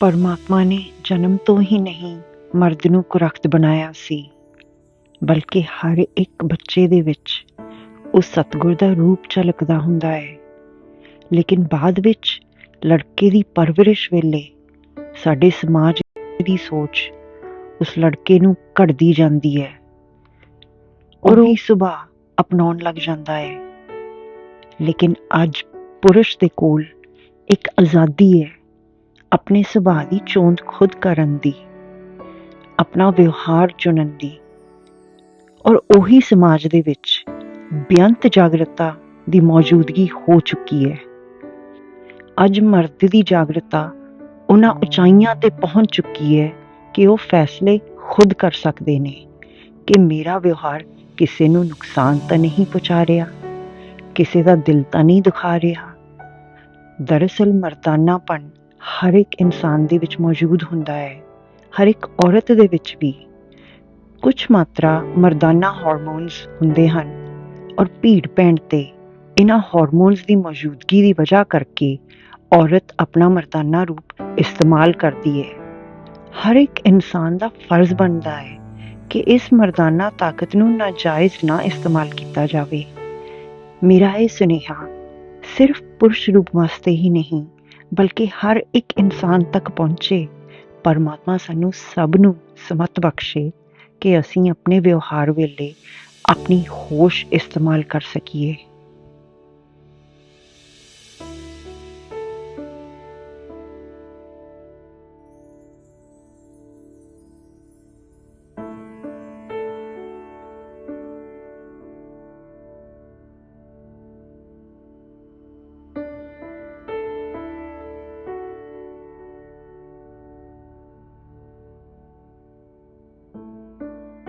ਪਰਮਾਤਮਾ ਨੇ ਜਨਮ ਤੋਂ ਹੀ ਨਹੀਂ ਮਰਦ ਨੂੰ ਕੁਰਖਤ ਬਣਾਇਆ ਸੀ, ਬਲਕਿ ਹਰ ਇੱਕ ਬੱਚੇ ਦੇ ਵਿੱਚ ਉਹ ਸਤਿਗੁਰ ਦਾ ਰੂਪ ਝਲਕਦਾ ਹੁੰਦਾ ਹੈ। ਲੇਕਿਨ ਬਾਅਦ ਵਿੱਚ ਲੜਕੇ ਦੀ ਪਰਵਰਿਸ਼ ਵੇਲੇ ਸਾਡੇ ਸਮਾਜ ਦੀ ਸੋਚ ਉਸ ਲੜਕੇ ਨੂੰ ਘੜਦੀ ਜਾਂਦੀ ਹੈ। ਔਰ ਉਹ ਸੁਭਾਅ ਅਪਣਾਉਣ ਲੱਗ ਜਾਂਦਾ ਹੈ। ਲੇਕਿਨ ਅੱਜ ਪੁਰਸ਼ ਦੇ ਕੋਲ ਇੱਕ ਆਜ਼ਾਦੀ ਹੈ। ਆਪਣੇ ਸੁਭਾਅ ਦੀ ਚੋਣ ਖੁਦ ਕਰਨ ਦੀ ਆਪਣਾ ਵਿਵਹਾਰ ਚੁਣਨ ਦੀ ਔਰ ਉਹੀ ਸਮਾਜ ਦੇ ਵਿੱਚ ਬੇਅੰਤ ਜਾਗਰਤਾ ਦੀ ਮੌਜੂਦਗੀ ਹੋ ਚੁੱਕੀ ਹੈ। ਅੱਜ ਮਰਦ ਦੀ ਜਾਗਰਤਾ ਉਹਨਾਂ ਉਚਾਈਆਂ ਤੇ ਪਹੁੰਚ ਚੁੱਕੀ ਹੈ ਕਿ ਉਹ ਫੈਸਲੇ ਖੁਦ ਕਰ ਸਕਦੇ ਨੇ ਕਿ ਮੇਰਾ ਵਿਵਹਾਰ ਕਿਸੇ ਨੂੰ ਨੁਕਸਾਨ ਤਾਂ ਨਹੀਂ ਪਹੁੰਚਾ ਰਿਹਾ ਕਿਸੇ ਦਾ ਦਿਲ ਤਾਂ ਨਹੀਂ ਦੁਖਾ ਰਿਹਾ। ਦਰਅਸਲ ਮਰਦਾਨਾਪਣ ਹਰ ਇੱਕ ਇਨਸਾਨ ਦੇ ਵਿੱਚ ਮੌਜੂਦ ਹੁੰਦਾ ਹੈ, ਹਰ ਇੱਕ ਔਰਤ ਦੇ ਵਿੱਚ ਵੀ। ਕੁਝ ਮਾਤਰਾ ਮਰਦਾਨਾ ਹਾਰਮੋਨਸ ਹੁੰਦੇ ਹਨ ਔਰ ਭੀੜ ਪੈਣ ਤੇ ਇਹਨਾਂ ਹਾਰਮੋਨਸ ਦੀ ਮੌਜੂਦਗੀ ਦੀ ਵਜ੍ਹਾ ਕਰਕੇ ਔਰਤ ਆਪਣਾ ਮਰਦਾਨਾ ਰੂਪ ਇਸਤੇਮਾਲ ਕਰਦੀ ਹੈ। ਹਰ ਇੱਕ ਇਨਸਾਨ ਦਾ ਫਰਜ਼ ਬਣਦਾ ਹੈ ਕਿ ਇਸ ਮਰਦਾਨਾ ਤਾਕਤ ਨੂੰ ਨਾਜਾਇਜ਼ ਨਾ ਇਸਤੇਮਾਲ ਕੀਤਾ ਜਾਵੇ। ਮੇਰਾ ਇਹ ਸੁਨੇਹਾ ਸਿਰਫ ਪੁਰਸ਼ ਰੂਪ ਵਾਸਤੇ ਹੀ ਨਹੀਂ ਬਲਕਿ ਹਰ ਇੱਕ ਇਨਸਾਨ ਤੱਕ ਪਹੁੰਚੇ। ਪਰਮਾਤਮਾ ਸਾਨੂੰ ਸਭ ਨੂੰ ਸਮਤ ਬਖਸ਼ੇ ਕਿ ਅਸੀਂ ਆਪਣੇ ਵਿਵਹਾਰ ਵੇਲੇ ਆਪਣੀ ਹੋਸ਼ ਇਸਤੇਮਾਲ ਕਰ ਸਕੀਏ।